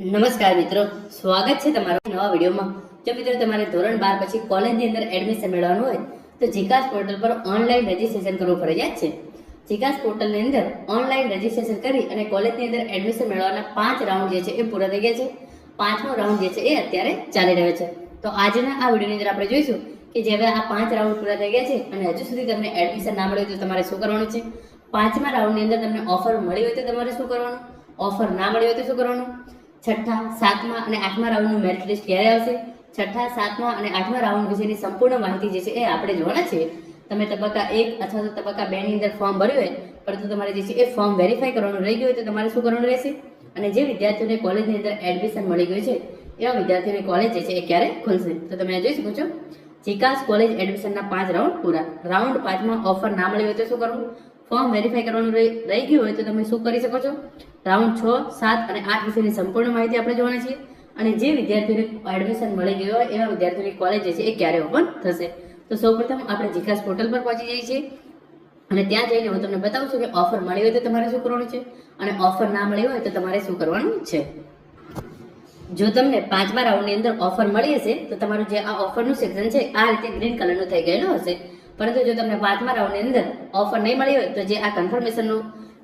નમસ્કાર મિત્રો સ્વાગત છે તમારા નવા વિડીયોમાં જો મિત્રો તમારે ધોરણ બાર પછી કોલેજની અંદર એડમિશન મેળવવાનું હોય તો જીકાસ પોર્ટલ પર ઓનલાઈન રજીસ્ટ્રેશન કરવું ફરજિયાત છે જીકાસ પોર્ટલની અંદર ઓનલાઈન રજીસ્ટ્રેશન કરી અને કોલેજની અંદર એડમિશન મેળવવાના પાંચ રાઉન્ડ જે છે એ પૂરા થઈ ગયા છે પાંચમો રાઉન્ડ જે છે એ અત્યારે ચાલી રહ્યો છે તો આજના આ વિડીયોની અંદર આપણે જોઈશું કે જે હવે આ પાંચ રાઉન્ડ પૂરા થઈ ગયા છે અને હજુ સુધી તમને એડમિશન ના મળ્યું હોય તો તમારે શું કરવાનું છે પાંચમા રાઉન્ડની અંદર તમને ઓફર મળી હોય તો તમારે શું કરવાનું ઓફર ના મળી હોય તો શું કરવાનું છઠ્ઠા સાતમા અને આઠમા રાઉન્ડનું મેરિટ લિસ્ટ ક્યારે આવશે છઠ્ઠા સાતમા અને આઠમા રાઉન્ડ વિશેની સંપૂર્ણ માહિતી જે છે એ આપણે જોવાના છે તમે તબક્કા એક અથવા તો તબક્કા બેની અંદર ફોર્મ ભર્યું હોય પરંતુ તમારે જે છે એ ફોર્મ વેરીફાઈ કરવાનું રહી ગયું હોય તો તમારે શું કરવાનું રહેશે અને જે વિદ્યાર્થીઓને કોલેજની અંદર એડમિશન મળી ગયું છે એવા વિદ્યાર્થીઓની કોલેજ જે છે એ ક્યારે ખુલશે તો તમે જોઈ શકો છો જીકાસ કોલેજ એડમિશનના પાંચ રાઉન્ડ પૂરા રાઉન્ડ પાંચમાં ઓફર ના મળી હોય તો શું કરવું ફોર્મ વેરીફાઈ કરવાનું રહી ગયું હોય તો તમે શું કરી શકો છો રાઉન્ડ છ સાત અને આઠ વિષયની સંપૂર્ણ માહિતી આપણે જોવાની છીએ અને જે વિદ્યાર્થીઓને એડમિશન મળી ગયું હોય એવા વિદ્યાર્થીઓની કોલેજ છે એ ક્યારે ઓપન થશે તો સૌપ્રથમ આપણે જીકાસ પોર્ટલ પર પહોંચી જઈએ છીએ અને ત્યાં જઈને હું તમને બતાવું છું કે ઓફર મળી હોય તો તમારે શું કરવાનું છે અને ઓફર ના મળી હોય તો તમારે શું કરવાનું છે જો તમને પાંચમા રાઉન્ડની અંદર ઓફર મળી હશે તો તમારું જે આ ઓફરનું સેક્શન છે આ રીતે ગ્રીન કલરનું થઈ ગયેલું હશે પરંતુ જો તમને પાંચમા રાઉન્ડની અંદર ઓફર નહીં મળી હોય તો જે આ કન્ફર્મેશનનું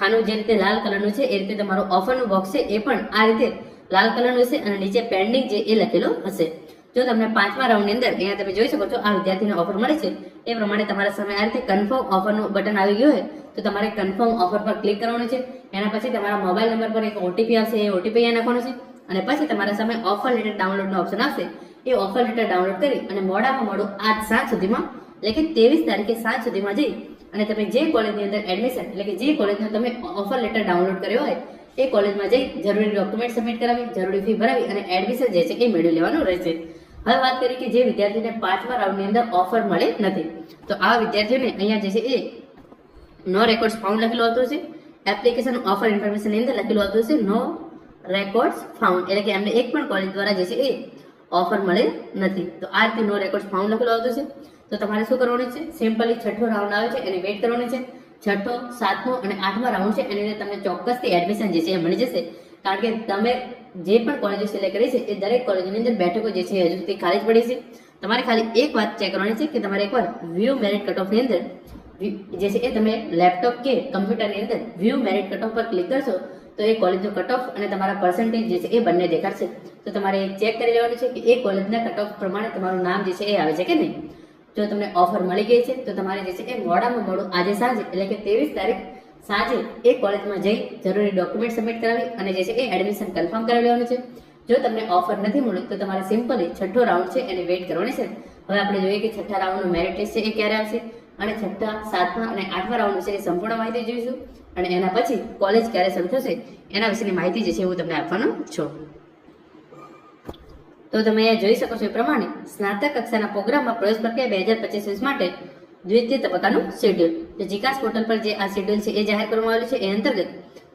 ખાનું જે રીતે લાલ કલરનું છે એ રીતે તમારું ઓફરનું બોક્સ છે એ પણ આ રીતે લાલ કલરનું હશે અને નીચે પેન્ડિંગ જે એ લખેલું હશે જો તમને પાંચમા રાઉન્ડની અંદર અહીંયા તમે જોઈ શકો છો આ વિદ્યાર્થીને ઓફર મળે છે એ પ્રમાણે તમારા સામે આ રીતે કન્ફર્મ ઓફરનું બટન આવી ગયું હોય તો તમારે કન્ફર્મ ઓફર પર ક્લિક કરવાનું છે એના પછી તમારા મોબાઈલ નંબર પર એક ઓટીપી આવશે એ ઓટીપી અહીંયા નાખવાનો છે અને પછી તમારા સામે ઓફર લેટર ડાઉનલોડનો ઓપ્શન આવશે એ ઓફર લેટર ડાઉનલોડ કરી અને મોડામાં મોડું આજ સાત સુધીમાં એટલે ત્રેવીસ તારીખે સાત સુધીમાં જઈ અને તમે જે કોલેજની અંદર એડમિશન એટલે કે જે કોલેજનો તમે ઓફર લેટર ડાઉનલોડ કર્યો હોય એ કોલેજમાં જઈ જરૂરી ડોક્યુમેન્ટ સબમિટ કરાવી જરૂરી ફી ભરાવી અને એડમિશન જે છે એ મેળવી લેવાનું રહેશે હવે વાત કરી કે જે વિદ્યાર્થીને પાંચમા રાઉન્ડની અંદર ઓફર મળે નથી તો આ વિદ્યાર્થીઓને અહીંયા જે છે એ નો રેકોર્ડ્સ ફાઉન્ડ લખેલું આવતું છે એપ્લિકેશન ઓફર ઇન્ફોર્મેશનની અંદર લખેલું આવતું છે નો રેકોર્ડ્સ ફાઉન્ડ એટલે કે એમને એક પણ કોલેજ દ્વારા જે છે એ ઓફર મળે નથી તો આ રીતે નો રેકોર્ડ્સ ફાઉન્ડ લખેલું આવતું છે તો તમારે શું કરવાનું છે સિમ્પલી છઠ્ઠો રાઉન્ડ આવે છે એને વેટ કરવાનું છે છઠ્ઠો સાતમો અને આઠમા રાઉન્ડ છે એની અંદર તમને ચોક્કસથી એડમિશન જે છે એ મળી જશે કારણ કે તમે જે પણ કોલેજો સિલેક્ટ કરી છે એ દરેક કોલેજની અંદર બેઠકો જે છે હજુ તે ખાલી જ પડી છે તમારે ખાલી એક વાત ચેક કરવાની છે કે તમારે એકવાર વ્યૂ મેરિટ કટ ઓફની અંદર જે છે એ તમે લેપટોપ કે કમ્પ્યુટરની અંદર વ્યૂ મેરિટ કટ ઓફ પર ક્લિક કરશો તો એ કોલેજનો કટ ઓફ અને તમારા પર્સન્ટેજ જે છે એ બંને દેખાડશે તો તમારે ચેક કરી લેવાનું છે કે એ કોલેજના કટ ઓફ પ્રમાણે તમારું નામ જે છે એ આવે છે કે નહીં જો તમને ઓફર મળી ગઈ છે તો તમારે જે છે એ મોડામાં મોડું આજે સાંજે એટલે કે ત્રેવીસ તારીખ સાંજે એ કોલેજમાં જઈ જરૂરી ડોક્યુમેન્ટ સબમિટ કરાવી અને જે છે એ એડમિશન કન્ફર્મ કરાવી લેવાનું છે જો તમને ઓફર નથી મળી તો તમારે સિમ્પલી છઠ્ઠો રાઉન્ડ છે એને વેઇટ કરવાની છે હવે આપણે જોઈએ કે છઠ્ઠા રાઉન્ડનું મેરિટ લિસ્ટ છે એ ક્યારે આવશે અને છઠ્ઠા સાતમા અને આઠમા રાઉન્ડ વિશે સંપૂર્ણ માહિતી જોઈશું અને એના પછી કોલેજ ક્યારે શરૂ થશે એના વિશેની માહિતી જે છે હું તમને આપવાનો છું તો તમે અહીંયા જોઈ શકો છો એ પ્રમાણે સ્નાતક કક્ષાના પ્રોગ્રામમાં પ્રવેશ પ્રક્રિયા બે હજાર પચીસ માટે દ્વિતીય તબક્કાનું શેડ્યુલ તો જીકાસ પોર્ટલ પર જે આ શેડ્યુલ છે એ જાહેર કરવામાં આવ્યું છે એ અંતર્ગત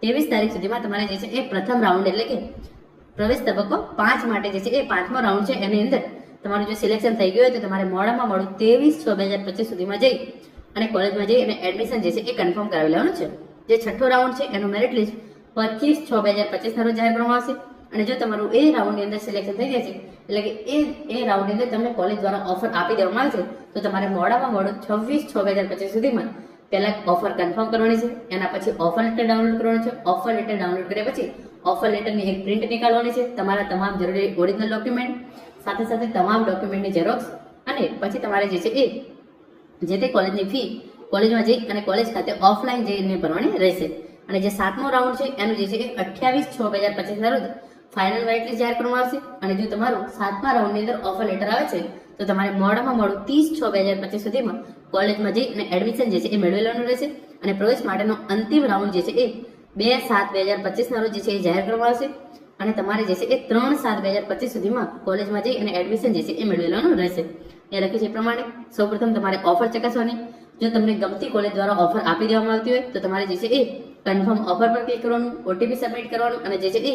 ત્રેવીસ તારીખ સુધીમાં તમારે જે છે એ પ્રથમ રાઉન્ડ એટલે કે પ્રવેશ તબક્કો પાંચ માટે જે છે એ પાંચમો રાઉન્ડ છે એની અંદર તમારું જો સિલેક્શન થઈ ગયું હોય તો તમારે મોડામાં મોડું ત્રેવીસ છ બે હજાર પચીસ સુધીમાં જઈ અને કોલેજમાં જઈ અને એડમિશન જે છે એ કન્ફર્મ કરાવી લેવાનું છે જે છઠ્ઠો રાઉન્ડ છે એનું મેરિટ લિસ્ટ પચીસ છ બે હજાર પચીસ રોજ જાહેર કરવામાં આવશે અને જો તમારું એ રાઉન્ડની અંદર સિલેક્શન થઈ જશે એટલે કે એ એ રાઉન્ડની અંદર તમને કોલેજ દ્વારા ઓફર આપી દેવામાં આવે તો તમારે મોડામાં મોડો છવ્વીસ છ બે હજાર પચીસ સુધીમાં પહેલાં ઓફર કન્ફર્મ કરવાની છે એના પછી ઓફર લેટર ડાઉનલોડ કરવાનો છે ઓફર લેટર ડાઉનલોડ કર્યા પછી ઓફર લેટરની એક પ્રિન્ટ નીકાળવાની છે તમારા તમામ જરૂરી ઓરિજિનલ ડોક્યુમેન્ટ સાથે સાથે તમામ ડોક્યુમેન્ટની ઝેરોક્સ અને પછી તમારે જે છે એ જે તે કોલેજની ફી કોલેજમાં જઈ અને કોલેજ ખાતે ઓફલાઈન જઈને ભરવાની રહેશે અને જે સાતમો રાઉન્ડ છે એનું જે છે એ અઠ્યાવીસ છ બે હજાર પચીસના રોજ ફાઇનલ વાઇટલી જાહેર કરવામાં આવશે અને જો તમારું સાતમા રાઉન્ડની અંદર ઓફર લેટર આવે છે તો તમારે મોડામાં મોડું ત્રીસ છ બે હજાર પચીસ સુધીમાં કોલેજમાં જઈ અને એડમિશન જે છે એ મેળવેલાનું રહેશે અને પ્રવેશ માટેનો અંતિમ રાઉન્ડ જે છે એ બે સાત બે હજાર પચીસના રોજ જે છે એ જાહેર કરવામાં આવશે અને તમારે જે છે એ ત્રણ સાત બે હજાર પચીસ સુધીમાં કોલેજમાં જઈ અને એડમિશન જે છે એ મેળવેલાનું રહેશે એ લખ્યું છે એ પ્રમાણે સૌપ્રથમ તમારે ઓફર ચકાસવાની જો તમને ગમતી કોલેજ દ્વારા ઓફર આપી દેવામાં આવતી હોય તો તમારે જે છે એ કન્ફર્મ ઓફર પર ક્લિક કરવાનું ઓટીપી સબમિટ કરવાનું અને જે છે એ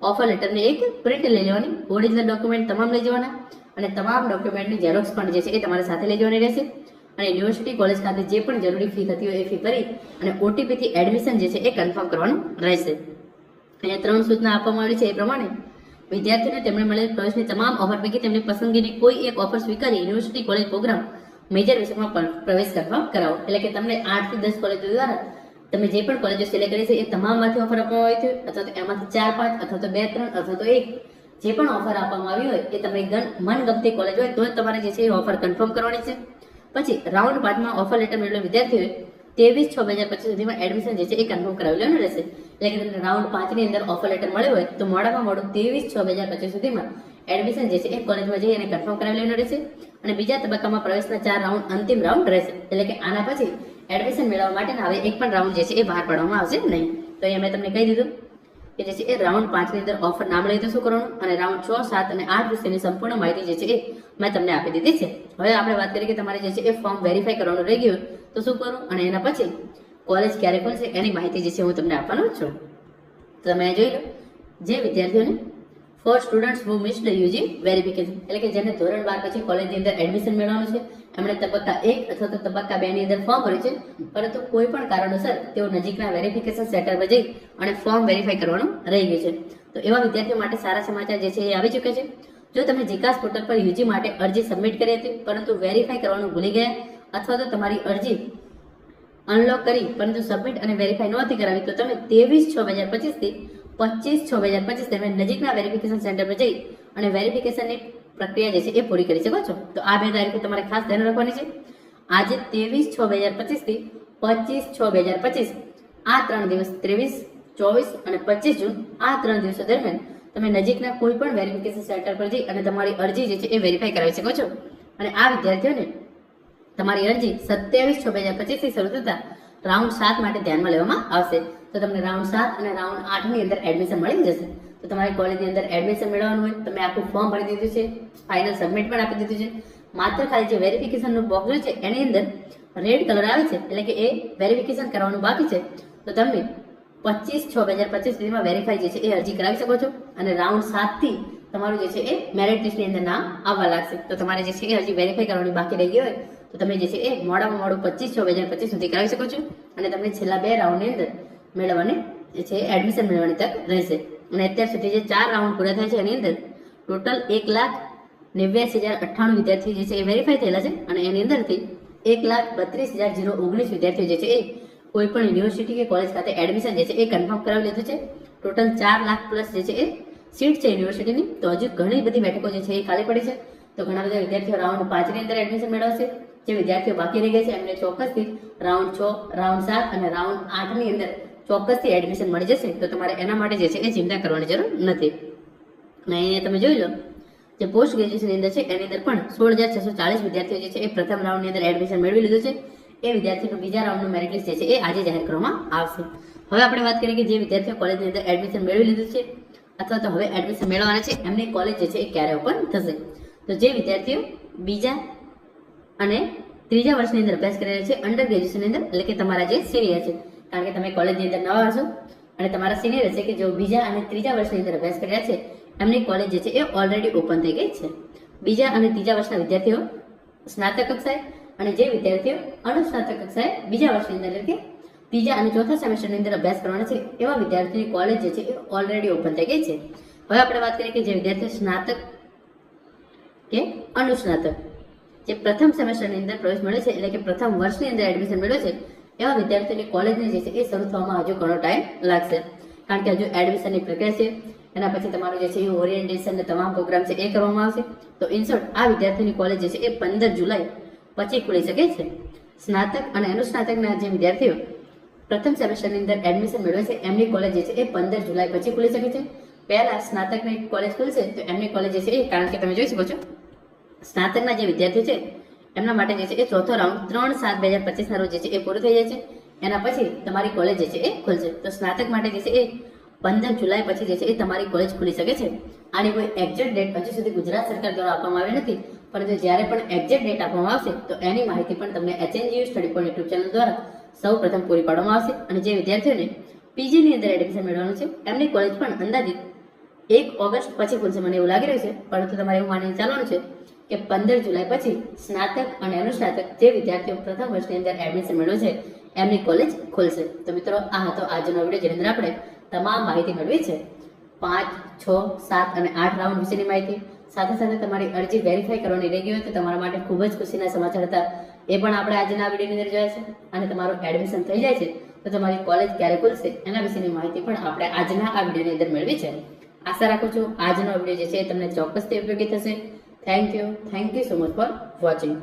ઓફર લેટરની એક પ્રિન્ટ લઈ લેવાની ઓરિજિનલ ડોક્યુમેન્ટ તમામ લઈ જવાના અને તમામ ડોક્યુમેન્ટની ઝેરોક્સ પણ જે છે એ તમારે સાથે લઈ જવાની રહેશે અને યુનિવર્સિટી કોલેજ ખાતે જે પણ જરૂરી ફી થતી હોય એ ફી કરી અને ઓટીપીથી એડમિશન જે છે એ કન્ફર્મ કરવાનું રહેશે અહીંયા ત્રણ સૂચના આપવામાં આવી છે એ પ્રમાણે વિદ્યાર્થીઓને તેમણે મળેલ પ્રવેશની તમામ ઓફર પૈકી તેમની પસંદગીની કોઈ એક ઓફર સ્વીકારી યુનિવર્સિટી કોલેજ પ્રોગ્રામ મેજર વિષયમાં પ્રવેશ કન્ફર્મ કરાવો એટલે કે તમને આઠથી દસ કોલેજો દ્વારા તમે જે પણ કોલેજો સિલેક્ટ કરી છે એ તમામમાંથી ઓફર આપવામાં આવી છે અથવા તો એમાંથી ચાર પાંચ અથવા તો બે ત્રણ અથવા તો એક જે પણ ઓફર આપવામાં આવી હોય એ તમે મનગમતી કોલેજ હોય તો જ તમારે જે છે એ ઓફર કન્ફર્મ કરવાની છે પછી રાઉન્ડ પાંચમાં ઓફર લેટર મેળવેલો વિદ્યાર્થી હોય ત્રેવીસ છ બે હજાર પચીસ સુધીમાં એડમિશન જે છે એ કન્ફર્મ કરાવી લેવાનું રહેશે એટલે કે તમને રાઉન્ડ પાંચની અંદર ઓફર લેટર મળ્યો હોય તો મોડામાં મોડું તેવીસ છ બે હજાર પચીસ સુધીમાં એડમિશન જે છે એ કોલેજમાં જઈ અને કન્ફર્મ કરાવી લેવાનું રહેશે અને બીજા તબક્કામાં પ્રવેશના ચાર રાઉન્ડ અંતિમ રાઉન્ડ રહેશે એટલે કે આના પછી એડમિશન મેળવવા માટેના હવે એક પણ રાઉન્ડ જે છે એ બહાર પાડવામાં આવશે નહીં તો એ મેં તમને કહી દીધું કે જે છે એ રાઉન્ડ પાંચની અંદર ઓફર નામ મળે તો શું કરવાનું અને રાઉન્ડ છ સાત અને આઠ વિશેની સંપૂર્ણ માહિતી જે છે એ મેં તમને આપી દીધી છે હવે આપણે વાત કરીએ કે તમારે જે છે એ ફોર્મ વેરીફાઈ કરવાનું રહી ગયું તો શું કરું અને એના પછી કોલેજ ક્યારે ખુલશે એની માહિતી જે છે હું તમને આપવાનો છું તો તમે જોઈ લો જે વિદ્યાર્થીઓને for students who missed UG verification એટલે કે જેને ધોરણ બાર પછી કોલેજની અંદર એડમિશન મેળવવાનું છે એમણે તબક્કા એક અથવા તો તબક્કા બે ની અંદર ફોર્મ ભર્યું છે પરંતુ કોઈ પણ કારણોસર તેઓ નજીકના વેરિફિકેશન સેન્ટરમાં જઈ અને ફોર્મ વેરીફાઈ કરવાનું રહી ગયું છે તો એવા વિદ્યાર્થીઓ માટે સારા સમાચાર જે છે એ આવી ચૂક્યા છે જો તમે જીકાસ પોર્ટલ પર યુજી માટે અરજી સબમિટ કરી હતી પરંતુ વેરીફાઈ કરવાનું ભૂલી ગયા અથવા તો તમારી અરજી અનલોક કરી પરંતુ સબમિટ અને વેરીફાઈ નહોતી કરાવી તો તમે ત્રેવીસ છ બે હજાર પચીસથી પચીસ છ બે હજાર પચીસ તમે નજીકના વેરિફિકેશન સેન્ટર પર જઈ અને વેરિફિકેશનની પ્રક્રિયા જે છે એ પૂરી કરી શકો છો તો આ બે તારીખો તમારે ખાસ ધ્યાન રાખવાની છે આજે ત્રેવીસ છ બે હજાર પચીસથી પચીસ છ બે હજાર પચીસ આ ત્રણ દિવસ ત્રેવીસ ચોવીસ અને પચીસ જૂન આ ત્રણ દિવસો દરમિયાન તમે નજીકના કોઈ પણ વેરિફિકેશન સેન્ટર પર જઈ અને તમારી અરજી જે છે એ વેરીફાઈ કરાવી શકો છો અને આ વિદ્યાર્થીઓને તમારી અરજી સત્યાવીસ છ બે હજાર પચીસથી શરૂ થતાં રાઉન્ડ સાત માટે ધ્યાનમાં લેવામાં આવશે તો તમને રાઉન્ડ સાત અને રાઉન્ડ આઠની અંદર એડમિશન મળી જશે તો તમારે કોલેજની અંદર એડમિશન મેળવવાનું હોય તમે આખું ફોર્મ ભરી દીધું છે ફાઇનલ સબમિટ પણ આપી દીધું છે માત્ર ખાલી જે વેરિફિકેશનનું બોક્સ હોય છે એની અંદર રેડ કલર આવે છે એટલે કે એ વેરિફિકેશન કરવાનું બાકી છે તો તમે પચીસ છ બે હજાર પચીસ સુધીમાં વેરીફાઈ જે છે એ અરજી કરાવી શકો છો અને રાઉન્ડ સાતથી તમારું જે છે એ મેરિટ લિસ્ટની અંદર નામ આવવા લાગશે તો તમારે જે છે એ હજી વેરીફાઈ કરવાની બાકી રહી ગઈ હોય તો તમે જે છે એ મોડામાં મોડું પચીસ છ બે હજાર પચીસ સુધી કરાવી શકો છો અને તમને છેલ્લા બે રાઉન્ડની અંદર મેળવવાની જે છે એડમિશન મેળવવાની તક રહેશે અને અત્યાર સુધી જે ચાર રાઉન્ડ પૂરા થયા છે એની અંદર ટોટલ એક લાખ નેવ્યાસી હજાર અઠ્ઠાણું વિદ્યાર્થીઓ જે છે એ વેરીફાઈ થયેલા છે અને એની અંદરથી એક લાખ બત્રીસ હજાર જીરો ઓગણીસ વિદ્યાર્થીઓ જે છે એ કોઈપણ યુનિવર્સિટી કે કોલેજ ખાતે એડમિશન જે છે એ કન્ફર્મ કરાવી લીધું છે ટોટલ ચાર લાખ પ્લસ જે છે એ સીટ છે યુનિવર્સિટીની તો હજુ ઘણી બધી બેઠકો જે છે એ ખાલી પડી છે તો ઘણા બધા વિદ્યાર્થીઓ રાઉન્ડ પાંચની અંદર એડમિશન મેળવશે જે વિદ્યાર્થીઓ બાકી રહી ગયા છે એમને ચોક્કસથી રાઉન્ડ છ રાઉન્ડ સાત અને રાઉન્ડ આઠની અંદર ચોક્કસથી એડમિશન મળી જશે તો તમારે એના માટે જે છે એ ચિંતા કરવાની જરૂર નથી અને અહીંયા તમે જોઈ લો જે પોસ્ટ ગ્રેજ્યુએશનની અંદર છે એની અંદર પણ સોળ હજાર છસો ચાલીસ વિદ્યાર્થીઓ જે છે એ પ્રથમ રાઉન્ડની અંદર એડમિશન મેળવી લીધું છે એ વિદ્યાર્થીનું બીજા રાઉન્ડનું મેરિટ લિસ્ટ જે છે એ આજે જાહેર કરવામાં આવશે હવે આપણે વાત કરીએ કે જે વિદ્યાર્થીઓ કોલેજની અંદર એડમિશન મેળવી લીધું છે અથવા તો હવે એડમિશન મેળવવાના છે એમની કોલેજ જે છે એ ક્યારે ઓપન થશે તો જે વિદ્યાર્થીઓ બીજા અને ત્રીજા વર્ષની અંદર અભ્યાસ કરી રહ્યા છે અંડર ગ્રેજ્યુએશનની અંદર એટલે કે તમારા જે સિનિયર છે કારણ કે તમે કોલેજની અંદર નવા છો અને તમારા સિનિયર છે કે જો બીજા અને ત્રીજા વર્ષની અંદર અભ્યાસ કર્યા છે એમની કોલેજ જે છે એ ઓલરેડી ઓપન થઈ ગઈ છે બીજા અને ત્રીજા વર્ષના વિદ્યાર્થીઓ સ્નાતક કક્ષાએ અને જે વિદ્યાર્થીઓ અનુસ્નાતક કક્ષાએ બીજા વર્ષની અંદર કે ત્રીજા અને ચોથા સેમેસ્ટરની અંદર અભ્યાસ કરવાના છે એવા વિદ્યાર્થીઓની કોલેજ જે છે એ ઓલરેડી ઓપન થઈ ગઈ છે હવે આપણે વાત કરીએ કે જે વિદ્યાર્થીઓ સ્નાતક કે અનુસ્નાતક જે પ્રથમ સેમેસ્ટરની અંદર પ્રવેશ મળે છે એટલે કે પ્રથમ વર્ષની અંદર એડમિશન મળ્યો છે એવા વિદ્યાર્થીઓની કોલેજની જે છે એ શરૂ થવામાં હજુ ઘણો ટાઈમ લાગશે કારણ કે હજુ એડમિશનની પ્રક્રિયા છે એના પછી તમારું જે છે એ ઓરિએન્ટેશન ને તમામ પ્રોગ્રામ છે એ કરવામાં આવશે તો ઇનશોર્ટ આ વિદ્યાર્થીની કોલેજ જે છે એ પંદર જુલાઈ પછી ખુલી શકે છે સ્નાતક અને અનુસ્નાતકના જે વિદ્યાર્થીઓ પ્રથમ સેમેસ્ટરની અંદર એડમિશન મેળવે છે એમની કોલેજ જે છે એ પંદર જુલાઈ પછી ખુલી શકે છે પહેલાં સ્નાતકની કોલેજ ખુલશે તો એમની કોલેજ જે છે એ કારણ કે તમે જોઈ શકો છો સ્નાતકના જે વિદ્યાર્થીઓ છે એમના માટે જે છે એ ચોથો રાઉન્ડ ત્રણ સાત બે હજાર પચીસના રોજ જે છે એ પૂરું થઈ જાય છે એના પછી તમારી કોલેજ જે છે એ ખુલશે તો સ્નાતક માટે જે છે એ પંદર જુલાઈ પછી જે છે એ તમારી કોલેજ ખુલી શકે છે આની કોઈ એક્ઝેક્ટ ડેટ હજુ સુધી ગુજરાત સરકાર દ્વારા આપવામાં આવી નથી પરંતુ જ્યારે પણ એક્ઝેક્ટ ડેટ આપવામાં આવશે તો એની માહિતી પણ તમને HNGU study point YouTube channel દ્વારા સૌ પ્રથમ પૂરી પાડવામાં આવશે અને જે વિદ્યાર્થીઓને પીજીની અંદર એડમિશન મેળવવાનું છે એમની કોલેજ પણ અંદાજિત એક ઓગસ્ટ પછી ખુલશે મને એવું લાગી રહ્યું છે પરંતુ તમારે એવું માનીને ચાલવાનું છે કે પંદર જુલાઈ પછી સ્નાતક અને અનુસ્નાતક જે વિદ્યાર્થીઓ પ્રથમ વર્ષની અંદર એડમિશન મેળવ્યું છે એમની કોલેજ ખુલશે તો મિત્રો આ હતો આજનો વિડીયો જેની અંદર આપણે તમામ માહિતી મેળવી છે પાંચ છ સાત અને આઠ રાઉન્ડ વિશેની માહિતી સાથે સાથે તમારી અરજી વેરીફાઈ કરવાની રહી ગઈ હોય તો તમારા માટે ખૂબ જ ખુશીના સમાચાર હતા એ પણ આપણે આજના વિડીયોની અંદર જોયા છે અને તમારું એડમિશન થઈ જાય છે તો તમારી કોલેજ ક્યારે ખુલશે એના વિશેની માહિતી પણ આપણે આજના આ વિડીયોની અંદર મેળવી છે આશા રાખું છું આજનો વિડીયો જે છે તમને ચોક્કસથી ઉપયોગી થશે Thank you. Thank you so much for watching.